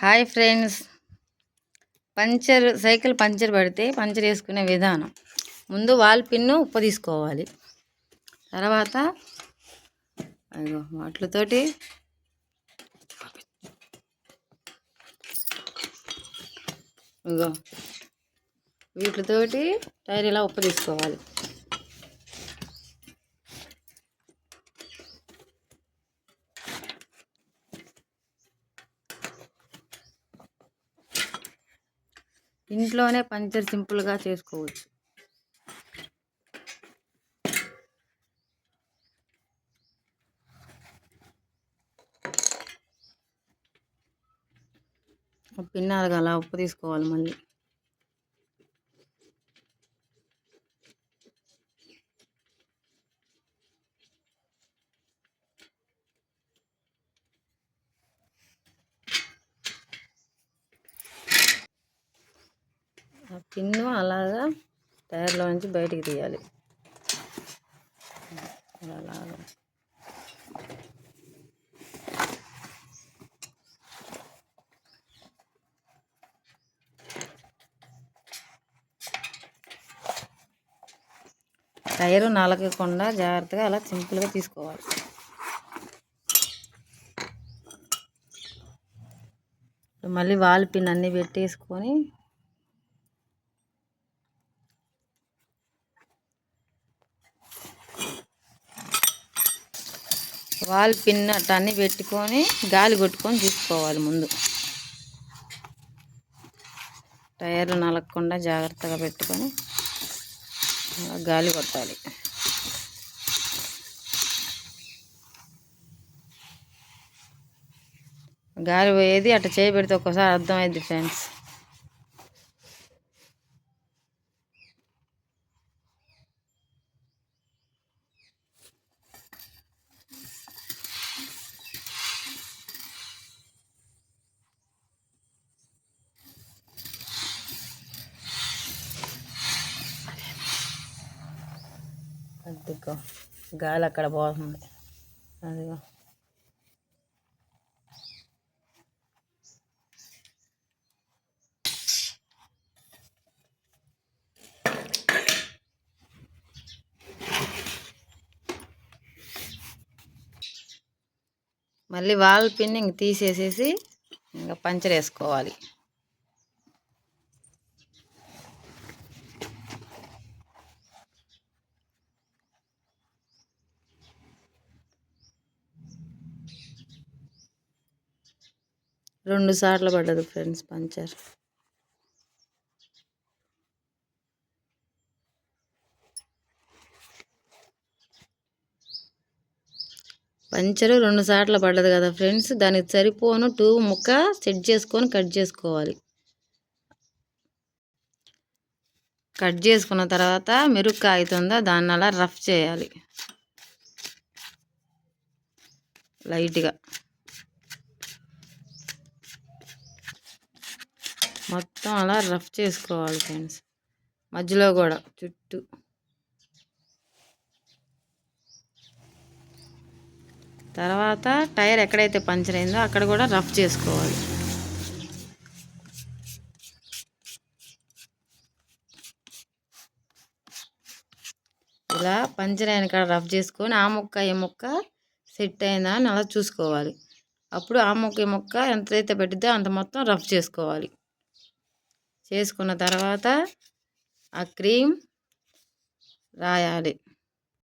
Hi friends. Puncture cycle puncture పడితే puncture వేసుకునే విధానం. ముందు వాల్ పిన్ను ఉప్పు తీసుకోవాలి. తర్వాత అదిగో వాటితోటి ఇగో వీటితోటి టైర్ ఇలా ఉప్పు తీసుకోవాలి. ఇంట్లోనే పంచర్ సింపుల్గా చేసుకోవచ్చు. పిన్నారు అలా ఉప్పు తీసుకోవాలి మళ్ళీ. ఆ పిన్ను అలాగా టైర్లో నుంచి బయటికి తీయాలి. అలాగా. టైరు నలగకుండా జాగ్రత్తగా అలా సింపుల్గా తీసుకోవాలి. మళ్ళీ వాల్ పిన్ అన్నీ పెట్టేసుకొని వాల్ పిన్ అట్ట పెట్టుకొని గాలి కొట్టుకొని చూసుకోవాలి ముందు. టైర్లు నలగకుండా జాగ్రత్తగా పెట్టుకొని గాలి కొట్టాలి. గాలి పోయేది అట్ట చేయబెడితే ఒక్కోసారి అర్థమైంది ఫ్రెండ్స్. అదిగో గాలి అక్కడ పోతుంది. అదిగో. మళ్ళీ వాల్ పిన్ ఇంక తీసేసేసి ఇంకా పంచర్ వేసుకోవాలి. రెండు సార్లు పడ్డది ఫ్రెండ్స్ పంచర్. పంచరు రెండు సార్లు పడ్డది కదా ఫ్రెండ్స్ దానికి సరిపోను టూ ముక్క సెట్ చేసుకొని కట్ చేసుకోవాలి. కట్ చేసుకున్న తర్వాత మెరుక్క అవుతుందో దాన్ని అలా రఫ్ చేయాలి. లైట్గా. మొత్తం అలా రఫ్ చేసుకోవాలి ఫ్రెండ్స్. మధ్యలో కూడా చుట్టూ. తర్వాత టైర్ ఎక్కడైతే పంచర్ అయిందో అక్కడ కూడా రఫ్ చేసుకోవాలి. ఇలా పంచర్ అయిన కాడ రఫ్ చేసుకొని ఆ ముక్క ఈ ముక్క సెట్ అయిందా అని అలా చూసుకోవాలి. అప్పుడు ఆ ముక్క ఈ ముక్క ఎంతైతే పెట్టిద్దో అంత మొత్తం రఫ్ చేసుకోవాలి. చేసుకున్న తర్వాత ఆ క్రీమ్ రాయాలి.